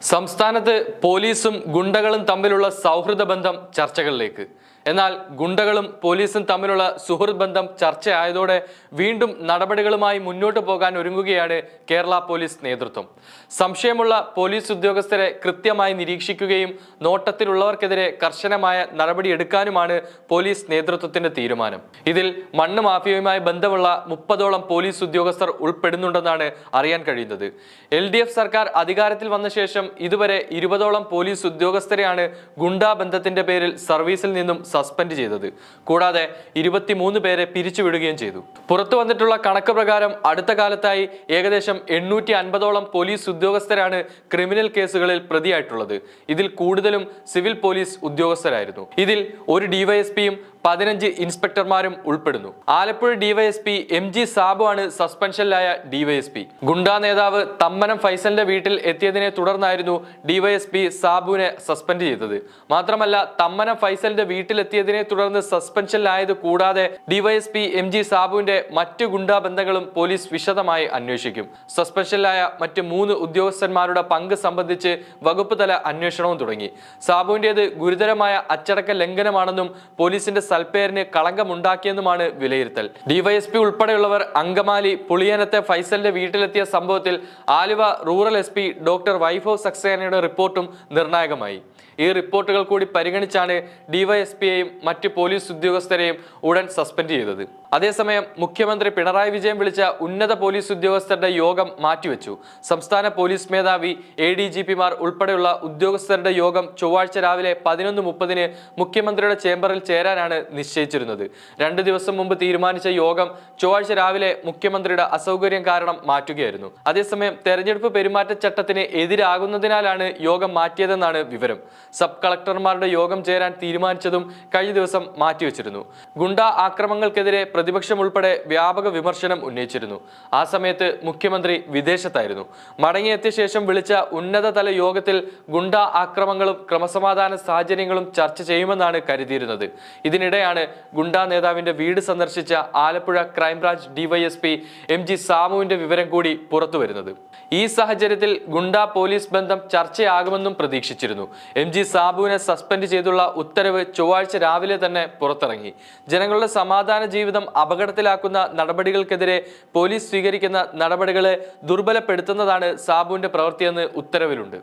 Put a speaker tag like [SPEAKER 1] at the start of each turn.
[SPEAKER 1] സംസ്ഥാനത്ത് പോലീസും ഗുണ്ടകളും തമ്മിലുള്ള സൗഹൃദ ബന്ധം ചർച്ചകളിലേക്ക്. എന്നാൽ ഗുണ്ടകളും പോലീസും തമ്മിലുള്ള സുഹൃത്ത് ബന്ധം ചർച്ചയായതോടെ വീണ്ടും നടപടികളുമായി മുന്നോട്ട് പോകാൻ ഒരുങ്ങുകയാണ് കേരള പോലീസ് നേതൃത്വം. സംശയമുള്ള പോലീസ് ഉദ്യോഗസ്ഥരെ കൃത്യമായി നിരീക്ഷിക്കുകയും നോട്ടത്തിലുള്ളവർക്കെതിരെ കർശനമായ നടപടിയെടുക്കാനുമാണ് പോലീസ് നേതൃത്വത്തിന്റെ തീരുമാനം. ഇതിൽ മണ്ണ് മാഫിയയുമായി ബന്ധമുള്ള മുപ്പതോളം പോലീസ് ഉദ്യോഗസ്ഥർ ഉൾപ്പെടുന്നുണ്ടെന്നാണ് അറിയാൻ കഴിയുന്നത്. എൽ സർക്കാർ അധികാരത്തിൽ വന്ന ശേഷം ഇതുവരെ ഇരുപതോളം പോലീസ് ഉദ്യോഗസ്ഥരെയാണ് ഗുണ്ടാ ബന്ധത്തിന്റെ പേരിൽ സർവീസിൽ നിന്നും സസ്പെൻഡ് ചെയ്തത്. കൂടാതെ ഇരുപത്തിമൂന്ന് പേരെ പിരിച്ചുവിടുകയും ചെയ്തു. പുറത്തു വന്നിട്ടുള്ള കണക്ക് പ്രകാരം അടുത്ത കാലത്തായി ഏകദേശം എണ്ണൂറ്റി അൻപതോളം പോലീസ് ഉദ്യോഗസ്ഥരാണ് ക്രിമിനൽ കേസുകളിൽ പ്രതിയായിട്ടുള്ളത്. ഇതിൽ കൂടുതലും സിവിൽ പോലീസ് ഉദ്യോഗസ്ഥരായിരുന്നു. ഇതിൽ ഒരു ഡിവൈഎസ്പിയും പതിനഞ്ച് ഇൻസ്പെക്ടർമാരും ഉൾപ്പെടുന്നു. Alappuzha DYSP M G Sabu ആണ് സസ്പെൻഷനിലായ ഡിവൈഎസ്പി. ഗുണ്ടാ നേതാവ് തമ്മനം ഫൈസലിന്റെ വീട്ടിൽ എത്തിയതിനെ തുടർന്നായിരുന്നു ഡിവൈഎസ്പി സാബുവിനെ സസ്പെൻഡ് ചെയ്തത്. മാത്രമല്ല തമ്മനം ഫൈസലിന്റെ വീട്ടിലെത്തിയതിനെ തുടർന്ന് സസ്പെൻഷനിലായത് കൂടാതെ ഡിവൈഎസ്പി എം ജി സാബുവിന്റെ മറ്റു ഗുണ്ടാ ബന്ധങ്ങളും പോലീസ് വിശദമായി അന്വേഷിക്കും. സസ്പെൻഷനിലായ മറ്റ് മൂന്ന് ഉദ്യോഗസ്ഥന്മാരുടെ പങ്ക് സംബന്ധിച്ച് വകുപ്പ് തല അന്വേഷണവും തുടങ്ങി. സാബുവിന്റേത് ഗുരുതരമായ അച്ചടക്ക ലംഘനമാണെന്നും പോലീസിന്റെ സൽപ്പേരിന് കളങ്കമുണ്ടാക്കിയെന്നുമാണ് വിലയിരുത്തൽ. ഡിവൈഎസ്പി ഉൾപ്പെടെയുള്ളവർ അങ്കമാലി പുളിയനത്തെ ഫൈസലിന്റെ വീട്ടിലെത്തിയ സംഭവത്തിൽ Aluva rural S P doctor Vaibhav സക്സേനയുടെ റിപ്പോർട്ടും നിർണായകമായി. ഈ റിപ്പോർട്ടുകൾ കൂടി പരിഗണിച്ചാണ് ഡിവൈഎസ്പിയെയും മറ്റ് പോലീസ് ഉദ്യോഗസ്ഥരെയും ഉടൻ സസ്പെൻഡ് ചെയ്തത്. അതേസമയം മുഖ്യമന്ത്രി പിണറായി വിജയൻ വിളിച്ച ഉന്നത പോലീസ് ഉദ്യോഗസ്ഥരുടെ യോഗം മാറ്റിവെച്ചു. സംസ്ഥാന പോലീസ് മേധാവി എ ഡി ജി പിമാർ ഉൾപ്പെടെയുള്ള ഉദ്യോഗസ്ഥരുടെ യോഗം ചൊവ്വാഴ്ച രാവിലെ പതിനൊന്ന് മുപ്പതിന് മുഖ്യമന്ത്രിയുടെ ചേംബറിൽ ചേരാനാണ് നിശ്ചയിച്ചിരുന്നത്. രണ്ട് ദിവസം മുമ്പ് തീരുമാനിച്ച യോഗം ചൊവ്വാഴ്ച രാവിലെ മുഖ്യമന്ത്രിയുടെ അസൗകര്യം കാരണം മാറ്റുകയായിരുന്നു. അതേസമയം തെരഞ്ഞെടുപ്പ് പെരുമാറ്റച്ചട്ടത്തിന് എതിരാകുന്നതിനാലാണ് യോഗം മാറ്റിയതെന്നാണ് വിവരം. സബ് കളക്ടർമാരുടെ യോഗം ചേരാൻ തീരുമാനിച്ചതും കഴിഞ്ഞ ദിവസം മാറ്റിവെച്ചിരുന്നു. ഗുണ്ട ആക്രമങ്ങൾക്കെതിരെ പ്രതിപക്ഷം ഉൾപ്പെടെ വ്യാപക വിമർശനം ഉന്നയിച്ചിരുന്നു. ആ സമയത്ത് മുഖ്യമന്ത്രി വിദേശത്തായിരുന്നു. മടങ്ങിയെത്തിയ ശേഷം വിളിച്ച ഉന്നതതല യോഗത്തിൽ ഗുണ്ട ആക്രമങ്ങളും ക്രമസമാധാന സാഹചര്യങ്ങളും ചർച്ച ചെയ്യുമെന്നാണ് കരുതിയിരുന്നത്. ഇതിനിടെയാണ് ഗുണ്ട നേതാവിന്റെ വീട് സന്ദർശിച്ച Alappuzha crime branch DYSP M G സാമുവിന്റെ വിവരം കൂടി പുറത്തുവരുന്നത് ഈ സാഹചര്യത്തിൽ ഗുണ്ട പോലീസ് ബന്ധം ചർച്ചയാകുമെന്നും പ്രതീക്ഷിച്ചിരുന്നു. എം ജി സാബുവിനെ സസ്പെൻഡ് ചെയ്തുള്ള ഉത്തരവ് ചൊവ്വാഴ്ച രാവിലെ തന്നെ പുറത്തിറങ്ങി. ജനങ്ങളുടെ സമാധാന ജീവിതം അപകടത്തിലാക്കുന്ന നടപടികൾക്കെതിരെ പോലീസ് സ്വീകരിക്കുന്ന നടപടികളെ ദുർബലപ്പെടുത്തുന്നതാണ് സാബുവിന്റെ പ്രവൃത്തിയെന്ന് ഉത്തരവിലുണ്ട്.